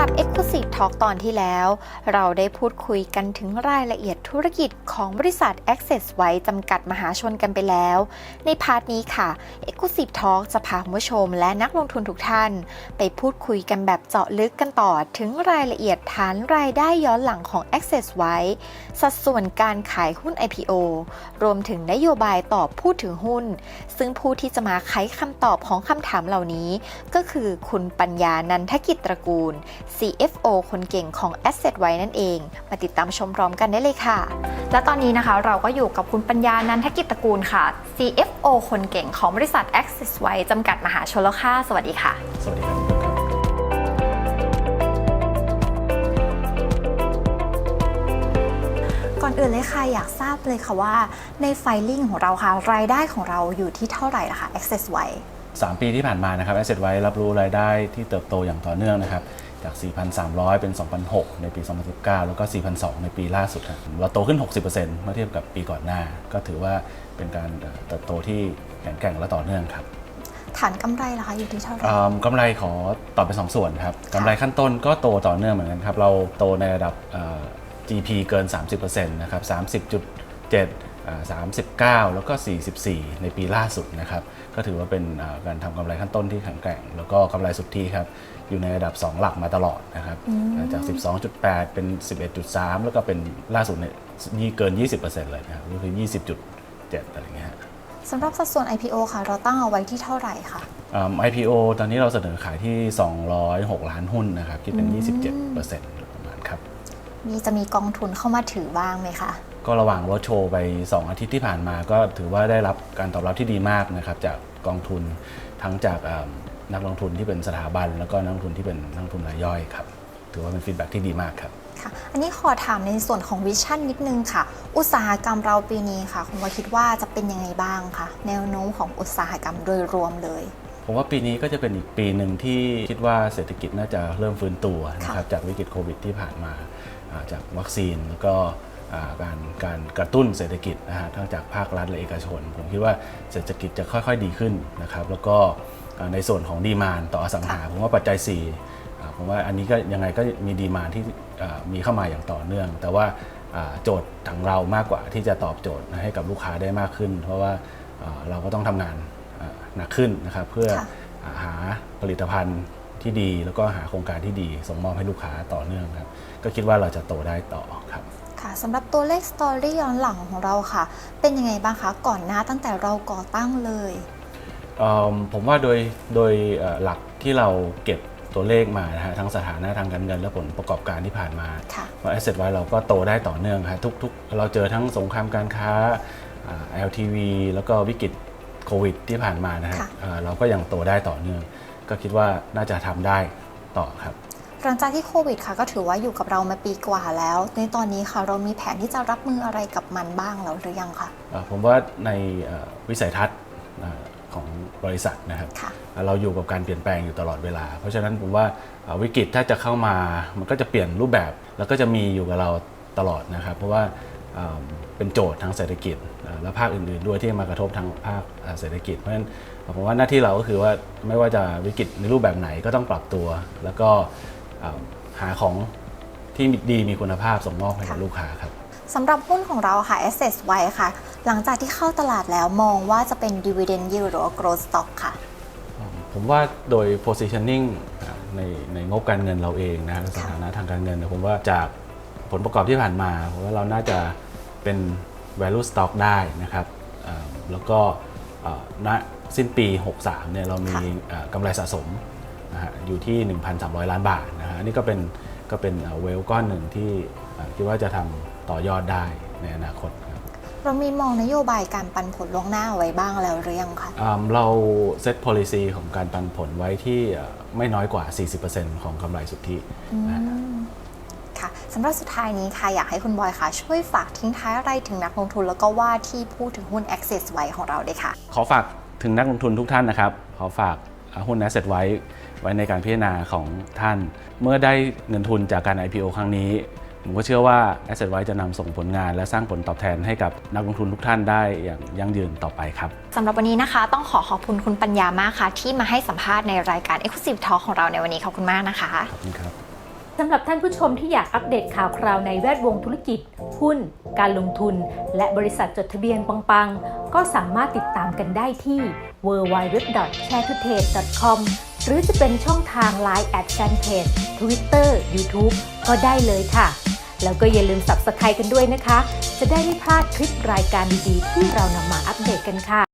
รับ Exclusive Talk ตอนที่แล้ว เราได้พูดคุยกันถึงรายละเอียดธุรกิจของบริษัท Access ไว้จำกัดมหาชนกันไปแล้ว ในพาร์ทนี้ค่ะ Exclusive Talk จะพาคุณผู้ชมและนักลงทุนทุกท่าน ไปพูดคุยกันแบบเจาะลึกกันต่อถึงรายละเอียดฐานรายได้ย้อนหลังของ Access ไว้ สัดส่วนการขายหุ้น IPO รวมถึงนโยบายต่อผู้ถือหุ้น ซึ่งผู้ที่จะมาไขคำตอบของคำถามเหล่านี้ ก็คือคุณปัญญานันทกิจตระกูล CFO คนเก่งของ Asset ไว้นั่นเอง มาติดตามชมพร้อมกันได้เลยค่ะ และตอนนี้นะคะเราก็อยู่กับคุณปัญญานันทกิจตระกูลค่ะ CFO คนเก่งของบริษัท Access ไว้จำกัดมหาชนแล้วค่ะ สวัสดีค่ะ สวัสดีครับทุกท่านครับก่อนอื่นเลยค่ะ อยากทราบเลยค่ะว่าในไฟลิ่งของเราค่ะ รายได้ของเราอยู่ที่เท่าไหร่ล่ะคะ Access ไว้ สามปีที่ผ่านมานะครับ Asset ไว้รับรู้รายได้ที่เติบโตอย่างต่อเนื่องนะครับจาก 4,300 เป็น 2,006 ในปี 2019 แล้วก็ 4,002 ในปีล่าสุดครับเราโตขึ้น 60%เมื่อเทียบกับปีก่อนหน้า ก็ถือว่าเป็นการเติบโตที่แข็งแกร่งและต่อเนื่องครับ ฐานกำไรล่ะคะอยู่ที่เท่าไหร่อืมกำไรขอตอบเป็นสองส่วนครับกำไรขั้นต้นก็โตต่อเนื่องเหมือนกันครับ เราโตในระดับเอ่อ GP เกิน 30%นะครับ 30.7อ่า 39 แล้วก็ 44 ในปีล่าสุดนะครับ ก็ถือว่าเป็นอ่าการทำกำไรขั้นต้นที่แข็งแกร่ง แล้วก็กำไรสุทธิครับ อยู่ในระดับ 2 หลักมาตลอดนะครับอ่าจาก 12.8 เป็น 11.3 แล้วก็เป็นล่าสุดเนี่ยยี่เกิน 20%เลยนะครับก็คือ 20.7 อะไรอย่างเงี้ยฮะสำหรับสัดส่วน IPO ค่ะ เราตั้งเอาไว้ที่เท่าไหร่คะอืม IPO ตอนนี้เราเสนอขายที่ 206 ล้านหุ้นนะครับคิดเป็น 27%ประมาณครับ มีจะมีกองทุนเข้ามาถือบ้างไหมคะ ก็ระหว่างรถโชว์ไป 2 อาทิตย์ที่ผ่านมา ก็ถือว่าได้รับการตอบรับที่ดีมากนะครับจากกองทุนทั้งจากอืมนักลงทุนที่เป็นสถาบัน แล้วก็นักลงทุนที่เป็นนักลงทุนรายย่อยครับถือว่าเป็นฟีดแบ็กที่ดีมากครับค่ะอันนี้ขอถามในส่วนของวิชั่นนิดนึงค่ะ อุตสาหกรรมเราปีนี้ค่ะคุณวาคิดว่าจะเป็นยังไงบ้างคะแนวโน้มของอุตสาหกรรมโดยรวมเลย ผมว่าปีนี้ก็จะเป็นอีกปีหนึ่งที่คิดว่าเศรษฐกิจน่าจะเริ่มฟื้นตัวนะครับจากวิกฤตโควิดที่ผ่านมาอ่าจากวัคซีนแล้วก็อ่า การการกระตุ้นเศรษฐกิจนะฮะทั้งจากภาครัฐและเอกชน ผมคิดว่าเศรษฐกิจจะค่อยๆดีขึ้นนะครับแล้วก็อ่าในส่วนของดีมานต่ออสังหาผมว่าปัจจัย4อ่าผมว่าอันนี้ก็ยังไงก็มีดีมานที่อ่ามีเข้ามาอย่างต่อเนื่อง แต่ว่าอ่าโจทย์ทางเรามากกว่าที่จะตอบโจทย์ให้กับลูกค้าได้มากขึ้น เพราะว่าอ่าเราก็ต้องทำงานอ่าหนักขึ้นนะครับเพื่อค่ะหาผลิตภัณฑ์ที่ดี แล้วก็หาโครงการที่ดี ส่งมอบให้ลูกค้าต่อเนื่องครับ ก็คิดว่าเราจะโตได้ต่อครับ ค่ะสำหรับตัวเลขสตอรี่ย้อนหลังของเราค่ะ เป็นยังไงบ้างคะก่อนหน้าตั้งแต่เราก่อตั้งเลยเอิ่มผมว่าโดยโดยเอ่อหลักที่เราเก็บตัวเลขมานะฮะทั้งสถานะทางการเงินและผลประกอบการที่ผ่านมา ค่ะ ว่า Asset ไว้เราก็โตได้ต่อเนื่องครับทุกๆ เราเจอทั้งสงครามการค้าอ่า LTV แล้วก็วิกฤตโควิดที่ผ่านมานะฮะค่ะ อ่าเราก็ยังโตได้ต่อเนื่อง ก็คิดว่าน่าจะทำได้ต่อครับ หลังจากที่โควิดค่ะก็ถือว่าอยู่กับเรามาปีกว่าแล้ว ในตอนนี้ค่ะเรามีแผนที่จะรับมืออะไรกับมันบ้างแล้วหรือยังคะเอ่อผมว่าในเอ่อวิสัยทัศน์เอ่อของบริษัทนะครับค่ะเราอยู่กับการเปลี่ยนแปลงอยู่ตลอดเวลา เพราะฉะนั้นผมว่าเอ่อวิกฤตถ้าจะเข้ามามันก็จะเปลี่ยนรูปแบบ แล้วก็จะมีอยู่กับเราตลอดนะครับ เพราะว่าเอ่อเป็นโจทย์ทางเศรษฐกิจเอ่อและภาคอื่น ๆ ด้วยที่มากระทบทางภาคเอ่อเศรษฐกิจ เพราะฉะนั้นผมว่าหน้าที่เราก็คือว่าไม่ว่าจะวิกฤตในรูปแบบไหนก็ต้องปรับตัว แล้วก็เอ่อ หาของที่ดีมีคุณภาพส่งมอบให้กับค่ะลูกค้าครับสำหรับหุ้นของเราค่ะ Assets ไว้ค่ะ หลังจากที่เข้าตลาดแล้วมองว่าจะเป็น Dividend Yield หรือว่า Growth Stock ค่ะ ผมว่าโดย positioning อ่าในในงบการเงินเราเองนะฮะสถานะทางการเงินเนี่ยผมว่าจากผลประกอบที่ผ่านมาผมว่าเราน่าจะเป็น value stock ได้นะครับอ่าแล้วก็อ่าณสิ้นปี 63เนี่ยเรามีค่ะอ่ากำไรสะสม นะฮะอยู่ที่ 1,300 ล้านบาทนะฮะอันนี่ก็เป็นก็เป็นเวลก้อนหนึ่งที่อ่าคิดว่าจะทำต่อยอดได้ในอนาคตครับเรามีมองนโยบายการปันผลล่วงหน้าเอาไว้บ้างแล้วหรือยังคะอ่าเราเซต policy ของการปันผลไว้ที่อ่าไม่น้อยกว่า 40%ของกำไรสุทธินะฮะค่ะสำหรับสุดท้ายนี้ค่ะ อยากให้คุณบอยค่ะ ช่วยฝากทิ้งท้ายอะไรถึงนักลงทุน แล้วก็ว่าที่ผู้ถือหุ้น Access ไว้ของเราด้วยค่ะ ขอฝากถึงนักลงทุนทุกท่านนะครับ ขอฝาก หุ้น Asset ไว้ไว้ในการพิจารณาของท่าน เมื่อได้เงินทุนจากการ IPO ครั้งนี้ ผมก็เชื่อว่า Asset ไว้จะนำส่งผลงาน และสร้างผลตอบแทนให้กับนักลงทุนทุกท่านได้อย่างยั่งยืนต่อไปครับสำหรับวันนี้นะคะ ต้องขอขอบคุณคุณปัญญามากค่ะ ที่มาให้สัมภาษณ์ในรายการ Exclusive Talk ของเราในวันนี้ขอบคุณมากนะคะขอบคุณครับสำหรับท่านผู้ชมที่อยากอัปเดตข่าวคราวในแวดวงธุรกิจ หุ้น การลงทุน และบริษัทจดทะเบียนปังๆ ก็สามารถติดตามกันได้ที่ w w w s h a r e t o t a g e c o m หรือจะเป็นช่องทาง Line แอดแฟนเพจ Twitter YouTube ก็ได้เลยค่ะ แล้วก็อย่าลืม Subscribe กันด้วยนะคะ จะได้ไม่พลาดคลิปรายการดีๆที่เรานำมาอัปเดตกันค่ะ